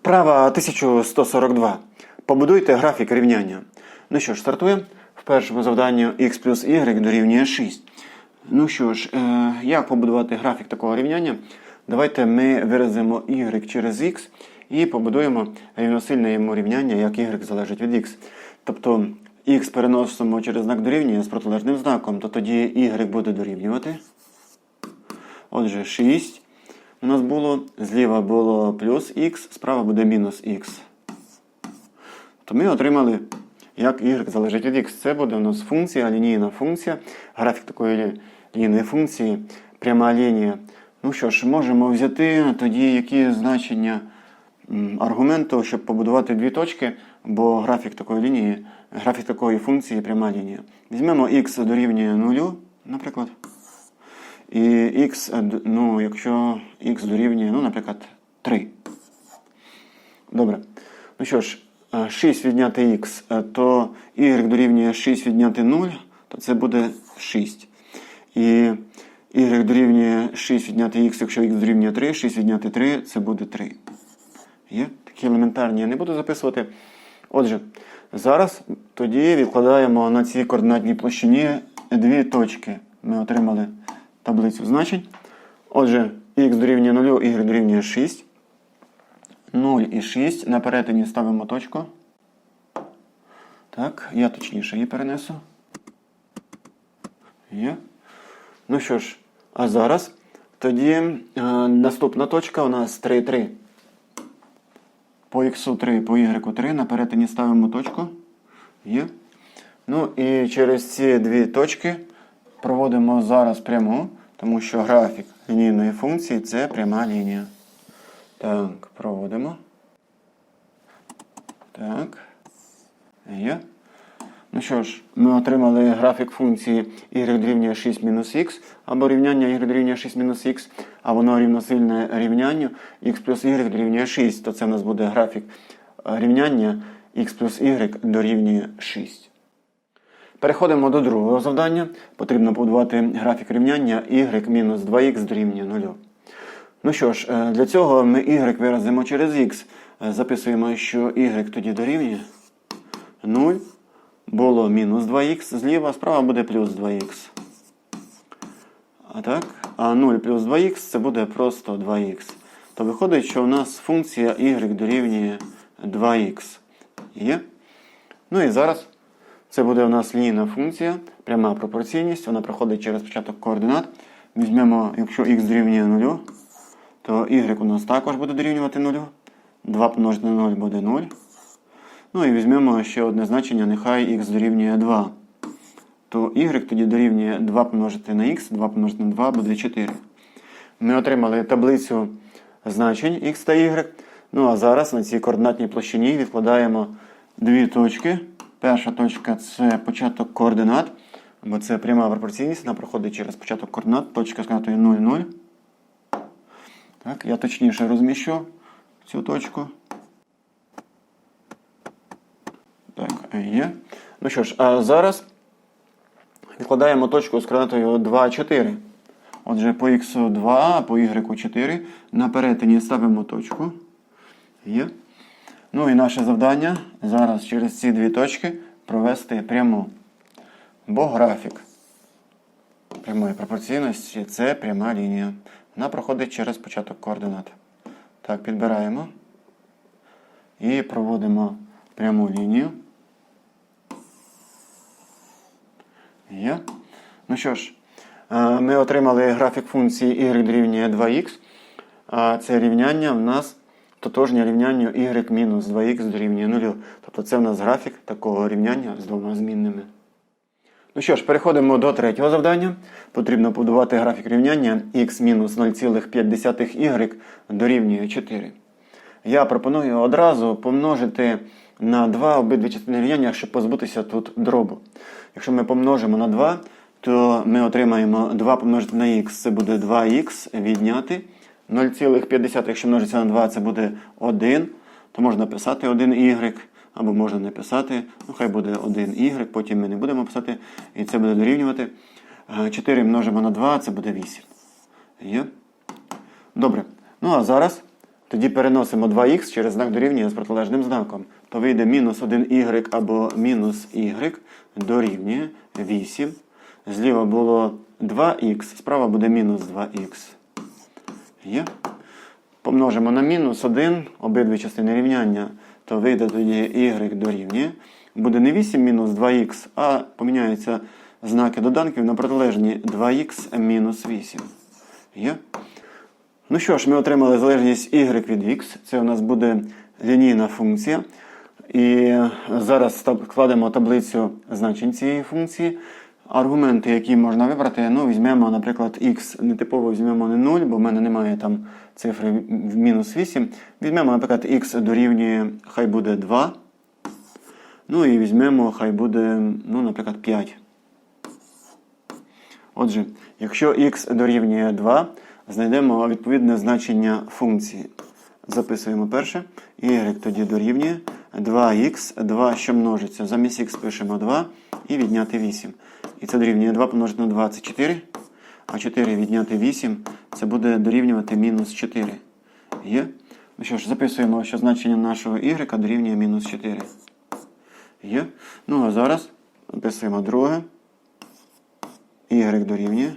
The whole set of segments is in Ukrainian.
Вправа 1142. Побудуйте графік рівняння. Ну що ж, стартуємо. В першому завданні x плюс y дорівнює 6. Ну що ж, е, як побудувати графік такого рівняння? Давайте ми виразимо y через x і побудуємо рівносильне йому рівняння, як y залежить від x. Тобто x переносимо через знак дорівнює з протилежним знаком, то тоді y буде дорівнювати. Отже, 6 у нас було, зліва було плюс х, справа буде мінус х. То ми отримали, як y залежить від x. Це буде у нас функція, лінійна функція. Графік такої лінійної функції, пряма лінія. Ну що ж, можемо взяти тоді які значення аргументу, щоб побудувати дві точки, бо графік такої лінії, графік такої функції пряма лінія. Візьмемо х дорівнює 0, наприклад. І x, ну, якщо x дорівнює, ну, наприклад, 3. Добре. Ну що ж, е, 6 відняти x, е, то y дорівнює 6 відняти 0, то це буде 6. І y дорівнює 6 відняти x, якщо x дорівнює 3, 6 відняти 3, це буде 3. Є? Такі елементарні я не буду записувати. Отже, зараз тоді відкладаємо на цій координатній площині дві точки. Ми отримали таблицю значень. Отже, х дорівнює 0, y дорівнює 6. 0 і 6. На перетині ставимо точку. Так, я точніше її перенесу. Є. Ну що ж, а зараз тоді е, наступна точка у нас 3, 3. По х 3, по y 3 на перетині ставимо точку. Є. Ну і через ці дві точки проводимо зараз пряму, тому що графік лінійної функції це пряма лінія. Так, проводимо. Так. Є. Ну що ж, ми отримали графік функції y дорівнює 6 мінус х, або рівняння y дорівнює 6 мінус х, а воно рівносильне рівнянню x плюс y дорівнює 6, то це в нас буде графік е, рівняння x плюс y дорівнює 6. Переходимо до другого завдання. Потрібно побудувати графік рівняння y мінус 2х дорівнює 0. Ну що ж, е, для цього ми y виразимо через x. Е, Записуємо, що y тоді дорівнює 0. Було мінус 2х зліва, справа буде плюс 2х. А так, а 0 плюс 2х це буде просто 2х. То виходить, що у нас функція y дорівнює 2х. Є? Ну і зараз це буде у нас лінійна функція, пряма пропорційність, вона проходить через початок координат. Візьмемо, якщо х дорівнює 0, то y у нас також буде дорівнювати 0. 2 помножити на 0 буде 0. Ну і візьмемо ще одне значення, нехай х дорівнює 2. То y тоді дорівнює 2 помножити на х, 2 помножити на 2 буде 4. Ми отримали таблицю значень x та y. Ну а зараз на цій координатній площині відкладаємо дві точки. Перша точка це початок координат, бо це пряма пропорційність, вона проходить через початок координат, точка координатою 0, 0. Так, я точніше розміщу цю точку. Так, є. Ну що ж, а зараз відкладаємо точку з координатою 2, 4. Отже, по х 2, по y 4. На перетині ставимо точку. Є. Ну і наше завдання зараз через ці дві точки провести пряму. Бо графік прямої пропорційності це пряма лінія. Вона проходить через початок координат. Так, підбираємо і проводимо пряму лінію. Є. Ну що ж, е, ми отримали графік функції y дорівнює 2х. А це рівняння в нас тотожнє рівнянню y мінус 2х дорівнює 0. Тобто це в нас графік такого рівняння з двома змінними. Ну що ж, переходимо до третього завдання. Потрібно побудувати графік рівняння x мінус 0,5y дорівнює 4. Я пропоную одразу помножити на 2 обидві частини рівняння, щоб позбутися тут дробу. Якщо ми помножимо на 2, то ми отримаємо 2 помножити на х, це буде 2х відняти. 0,5, якщо множиться на 2, це буде 1. То можна писати 1y, або можна не писати, ну хай буде 1y, потім ми не будемо писати, і це буде дорівнювати. Е, 4 множимо на 2, це буде 8. Є? Добре. Ну а зараз Тоді переносимо 2х через знак дорівнює з протилежним знаком. То вийде мінус 1y або мінус y дорівнює 8. Зліва було 2х, справа буде мінус 2х. Є. Помножимо на мінус 1 обидві частини рівняння, то вийде тоді y дорівнює. Буде не 8 мінус 2х, а поміняються знаки доданків на протилежні 2х мінус 8. Є? Ну що ж, ми отримали залежність y від x. Це у нас буде лінійна функція. І зараз складемо таблицю значень цієї функції. Аргументи, які можна вибрати, ну, візьмемо, наприклад, x нетипово візьмемо не 0, бо в мене немає там цифри в мінус 8. Візьмемо, наприклад, x дорівнює, хай буде 2. Ну і візьмемо, хай буде, ну, наприклад, 5. Отже, якщо x дорівнює 2, знайдемо відповідне значення функції. Записуємо перше. y тоді дорівнює 2х, 2, що множиться. Замість х пишемо 2 і відняти 8. І це дорівнює 2 помножити на 2 це 4. А 4 відняти 8 це буде дорівнювати мінус 4. Є? Ну що ж, записуємо, що значення нашого y дорівнює мінус 4. Є? Ну а зараз записуємо друге y дорівнює.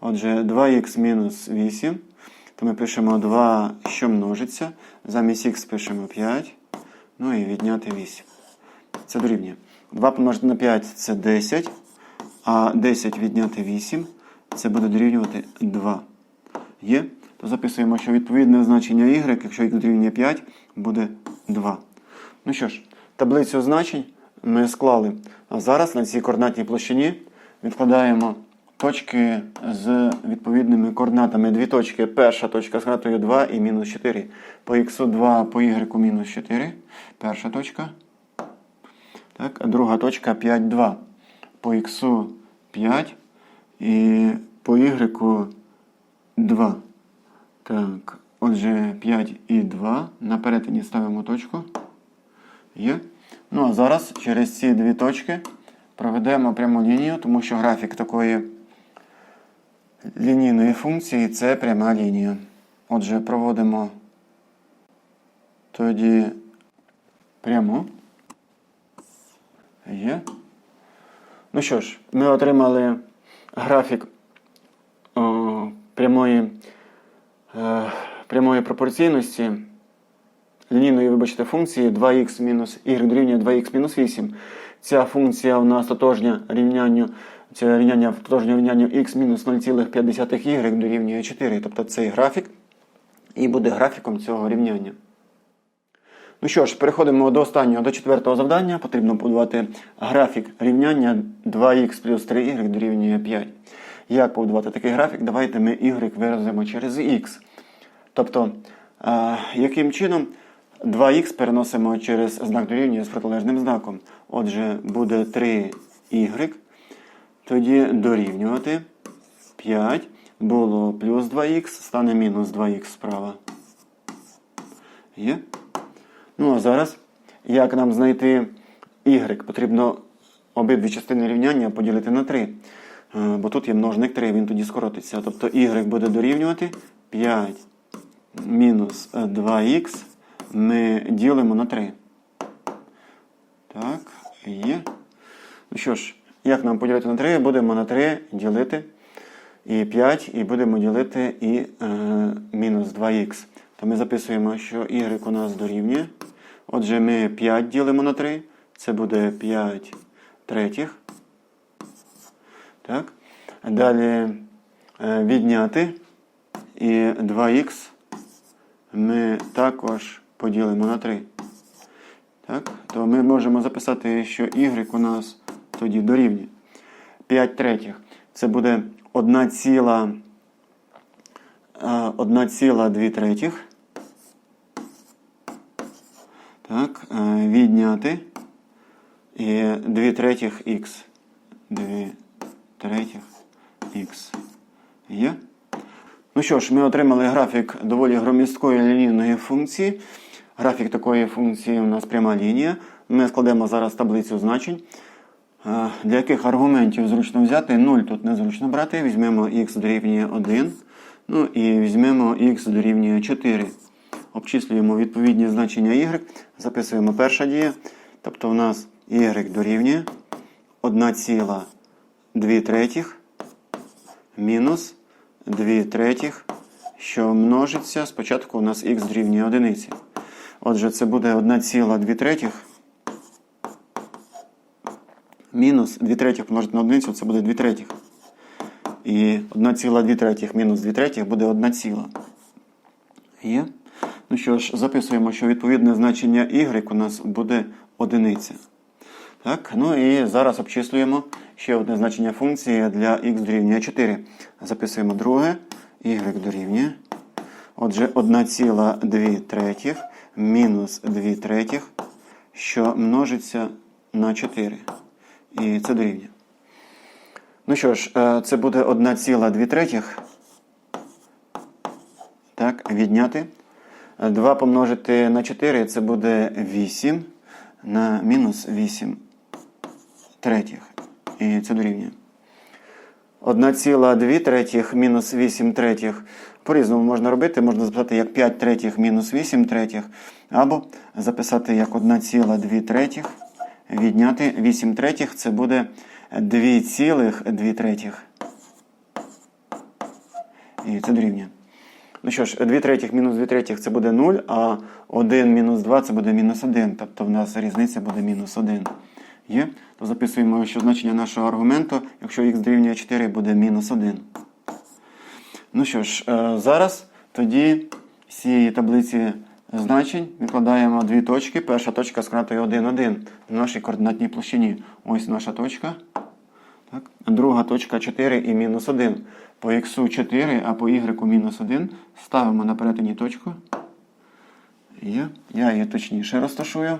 Отже, 2х мінус 8. То ми пишемо 2, що множиться. Замість х пишемо 5. Ну і відняти 8. Це дорівнює. 2 помножити на 5 це 10. А 10 відняти 8 це буде дорівнювати 2. Є? То записуємо, що відповідне значення y, якщо х дорівнює 5, буде 2. Ну що ж, таблицю значень ми склали. А зараз на цій координатній площині відкладаємо точки з відповідними координатами. Дві точки. Перша точка з гратою 2 і мінус 4. По х 2, по y мінус 4. Перша точка. Так, а друга точка 5, 2. По х 5 і по y 2. Так, отже, 5 і 2. На перетині ставимо точку. Є. Ну а зараз через ці дві точки проведемо пряму лінію, тому що графік такої лінійної функції це пряма лінія. Отже, проводимо тоді пряму. Є. Ну що ж, ми отримали графік о, прямої, е, прямої пропорційності лінійної, вибачте, функції 2х мінус y дорівнює 2х мінус 8. Ця функція у нас тотожня рівнянню, це рівняння тотожнє рівнянню x мінус 0,5y дорівнює 4. Тобто цей графік і буде графіком цього рівняння. Ну що ж, переходимо до останнього, до четвертого завдання. Потрібно побудувати графік рівняння 2х плюс 3y дорівнює 5. Як побудувати такий графік? Давайте ми y виразимо через x. Тобто, а, яким чином 2х переносимо через знак дорівнює з протилежним знаком. Отже, буде 3y, тоді дорівнювати 5. Було плюс 2х, стане мінус 2х справа. Є? Ну, а зараз, як нам знайти y? Потрібно обидві частини рівняння поділити на 3. Е, Бо тут є множник 3, він тоді скоротиться. Тобто y буде дорівнювати 5 мінус 2х ми ділимо на 3. Так, є. Ну що ж, як нам поділити на 3? Будемо на 3 ділити і 5, і будемо ділити і е, мінус 2х. То ми записуємо, що y у нас дорівнює. Отже, ми 5 ділимо на 3. Це буде 5 третіх. Так. Далі е, відняти. І 2х ми також поділимо на 3. Так? То ми можемо записати, що y у нас тоді дорівнює 5 третіх. Це буде 1 ціла, 1 ціла 2 третіх. Так, е, відняти і 2 третіх х. 2 третіх х. Є? Ну що ж, ми отримали графік доволі громісткої лінійної функції. Графік такої функції у нас пряма лінія. Ми складемо зараз таблицю значень. Е, Для яких аргументів зручно взяти? 0 тут незручно брати. Візьмемо х дорівнює 1. Ну і візьмемо х дорівнює 4. Обчислюємо відповідні значення y, записуємо перша дія. Тобто у нас y дорівнює 1,2 третіх мінус 2 третіх, що множиться. Спочатку у нас х дорівнює 1. Отже, це буде 1,2 третіх мінус 2 третіх помножити на одиницю, це буде 2 третіх. І 1,2 третіх мінус 2 третіх буде 1 ціла. Є? Ну що ж, записуємо, що відповідне значення y у нас буде одиниця. Так, ну і зараз обчислюємо ще одне значення функції для x дорівнює 4. Записуємо друге, y дорівнює. Отже, 1,2 третіх мінус 2 третіх, що множиться на 4. І це дорівнює. Ну що ж, е, це буде 1,2 третіх. Так, відняти. 2 помножити на 4 це буде 8 на мінус 8 третіх. І це дорівнює. 1,2 третіх мінус 8 третіх. По-різному можна робити. Можна записати як 5 третіх мінус 8 третіх. Або записати як 1,2 третіх. Відняти 8 третіх це буде 2,2 третіх. І це дорівнює. Ну що ж, 2 третіх мінус 2 третіх це буде 0, а 1 мінус 2 це буде мінус 1. Тобто в нас різниця буде мінус 1. Є? То записуємо, що значення нашого аргументу, якщо х дорівнює 4, буде мінус 1. Ну що ж, е, зараз тоді з цієї таблиці значень відкладаємо дві точки. Перша точка з кратою 1, 1 на нашій координатній площині. Ось наша точка. Так. Друга точка 4 і мінус 1. По х 4, а по y мінус 1 ставимо на перетині точку. Я її точніше розташую.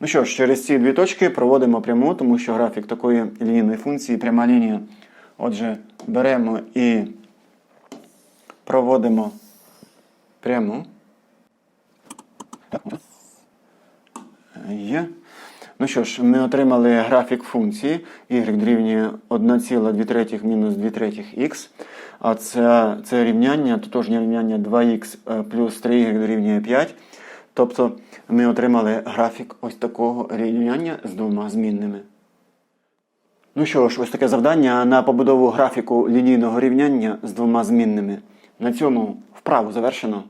Ну що ж, через ці дві точки проводимо пряму, тому що графік такої лінійної функції пряма лінія. Отже, беремо і проводимо пряму. Є. Ну що ж, ми отримали графік функції y дорівнює 1,2 мінус 2 третіх х. А це, це рівняння, тотожнє рівняння 2х плюс 3y дорівнює 5. Тобто ми отримали графік ось такого рівняння з двома змінними. Ну що ж, ось таке завдання на побудову графіку лінійного рівняння з двома змінними. На цьому вправу завершено.